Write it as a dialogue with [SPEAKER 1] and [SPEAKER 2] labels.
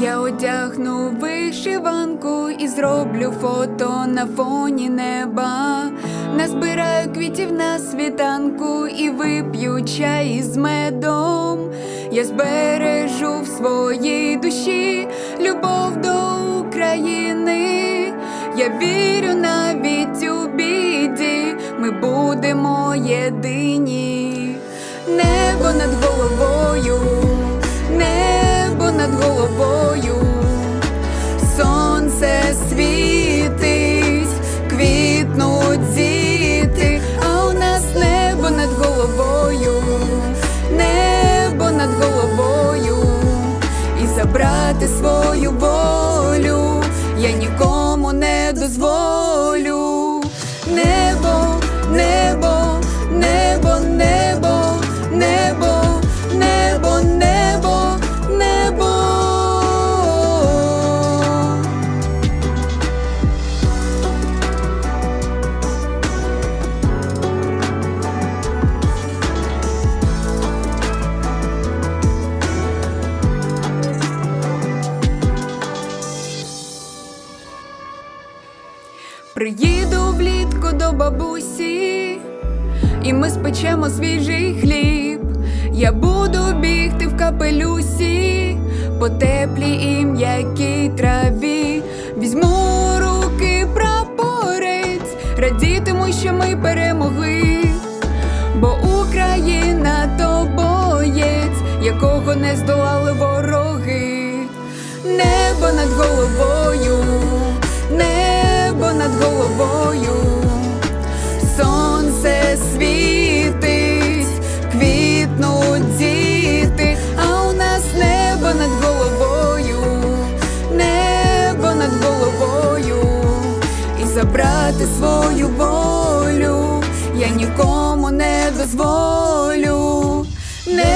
[SPEAKER 1] Я одягну вишиванку і зроблю фото на фоні неба. Назбираю квітів на світанку і вип'ю чай із медом. Я збережу в своїй душі любов до України. Я вірю навіть у біді, ми будемо єдині. Світить, квітнуть діти, а у нас небо над головою, небо над головою, і забрати свою волю я нікому не дозволю. Небо, Приїду влітку до бабусі, і ми спечемо свіжий хліб. Я буду бігти в капелюсі по теплій і м'якій траві. Візьму руки прапорець, радітиму, що ми перемогли. Бо Україна то боєць, якого не здолали вороги. Небо над головою, обрати свою волю, я нікому не дозволю. Не